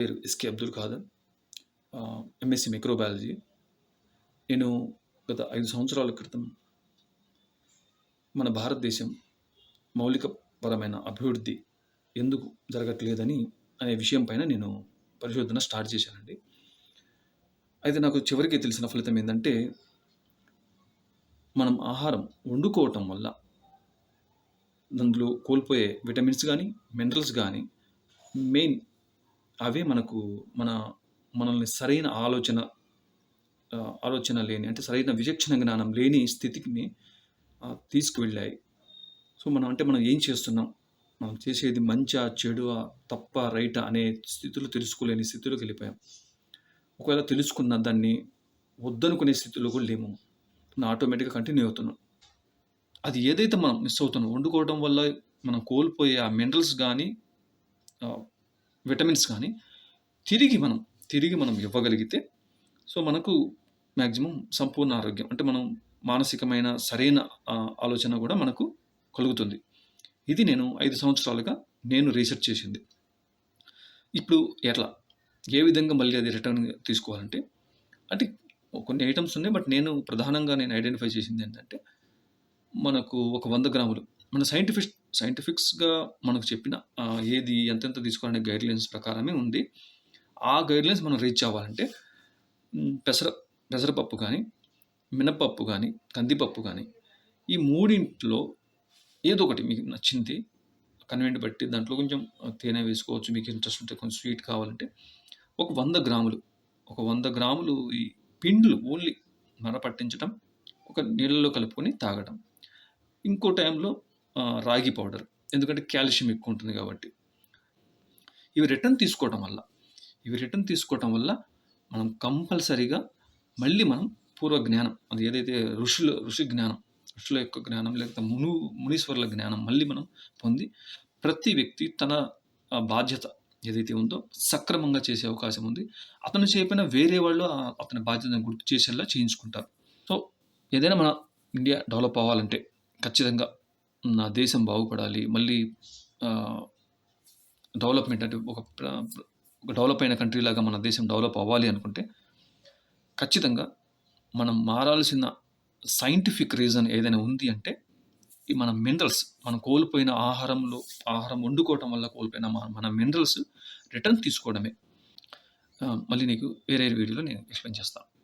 పేరు SK Abdul Khader MSc microbiology నేను గత ఐదు సంవత్సరాల క్రితం మన భారతదేశం మౌలికపరమైన అభివృద్ధి ఎందుకు జరగట్లేదని అనే విషయం పైన నేను పరిశోధన స్టార్ట్ చేశానండి. అయితే నాకు చివరికి తెలిసిన ఫలితం ఏంటంటే మనం ఆహారం వండుకోవటం వల్ల అందులో కోల్పోయే విటమిన్స్ కానీ మినరల్స్ కానీ మెయిన్ అవే మనకు మన మనల్ని సరైన ఆలోచన ఆలోచన లేని అంటే సరైన విచక్షణ జ్ఞానం లేని స్థితికి తీసుకువెళ్ళాయి. సో మనం అంటే మనం ఏం చేస్తున్నాం? మనం చేసేది మంచా చెడువా తప్ప రైట అనే స్థితిలో తెలుసుకోలేని స్థితిలోకి వెళ్ళిపోయాం. ఒకవేళ తెలుసుకున్న దాన్ని వద్దనుకునే స్థితిలో కూడా లేము. మనం ఆటోమేటిక్గా కంటిన్యూ అవుతున్నాం. అది ఏదైతే మనం మిస్ అవుతున్నాం వండుకోవడం వల్ల మనం కోల్పోయే ఆ మినరల్స్ కానీ విటమిన్స్ కానీ తిరిగి మనం తిరిగి మనం ఇవ్వగలిగితే సో మనకు మ్యాక్సిమం సంపూర్ణ ఆరోగ్యం అంటే మనం మానసికమైన సరైన ఆలోచన కూడా మనకు కలుగుతుంది. ఇది నేను ఐదు సంవత్సరాలుగా నేను రీసెర్చ్ చేసింది. ఇప్పుడు ఎట్లా? ఏ విధంగా మళ్ళీ అది రిటర్న్ తీసుకోవాలంటే అంటే కొన్ని ఐటమ్స్ ఉన్నాయి బట్ నేను ప్రధానంగా నేను ఐడెంటిఫై చేసింది ఏంటంటే మనకు ఒక వంద గ్రాములు మన సైంటిఫిక్ సైంటిఫిక్స్గా మనకు చెప్పిన ఏది ఎంతెంత తీసుకోవాలనే గైడ్లైన్స్ ప్రకారమే ఉంది. ఆ గైడ్లైన్స్ మనం రీచ్ అవ్వాలంటే పెసర పెసరపప్పు కానీ మినపప్పు కానీ కందిపప్పు కానీ ఈ మూడింట్లో ఏదో ఒకటి మీకు నచ్చింది కన్వెంట్ బట్టి దాంట్లో కొంచెం తేనె వేసుకోవచ్చు మీకు ఇంట్రెస్ట్ ఉంటే కొంచెం స్వీట్ కావాలంటే ఒక వంద గ్రాములు ఒక వంద గ్రాములు ఈ పిండ్లు ఓన్లీ మర పట్టించడం ఒక నీళ్ళలో కలుపుకొని తాగడం ఇంకో టైంలో రాగి పౌడర్. ఎందుకంటే కాల్షియం ఎక్కువ ఉంటుంది కాబట్టి. ఇవి రిటర్న్ తీసుకోవటం వల్ల ఇవి రిటర్న్ తీసుకోవటం వల్ల మనం కంపల్సరీగా మళ్ళీ మనం పూర్వ జ్ఞానం అది ఏదైతే ఋషుల ఋషి జ్ఞానం ఋషుల యొక్క జ్ఞానం లేకపోతే మును మునీశ్వరుల జ్ఞానం మళ్ళీ మనం పొంది ప్రతి వ్యక్తి తన బాధ్యత ఏదైతే ఉందో సక్రమంగా చేసే అవకాశం ఉంది. అతను చేయకపోయినా వేరే వాళ్ళు అతని బాధ్యతను గుర్తు చేసేలా చేయించుకుంటారు. సో ఏదైనా మన ఇండియా డెవలప్ అవ్వాలంటే ఖచ్చితంగా నా దేశం బాగుపడాలి మళ్ళీ డెవలప్మెంట్ అంటే ఒక డెవలప్ అయిన కంట్రీ లాగా మన దేశం డెవలప్ అవ్వాలి అనుకుంటే ఖచ్చితంగా మనం మారాల్సిన సైంటిఫిక్ రీజన్ ఏదైనా ఉంది అంటే ఈ మన మినరల్స్ మనం కోల్పోయిన ఆహారంలో ఆహారం వండుకోవటం వల్ల కోల్పోయిన మన- మన మినరల్స్ రిటర్న్ తీసుకోవడమే. మళ్ళీ నీకు వేరే వీడియోలో నేను ఎక్స్ప్లెయిన్ చేస్తాను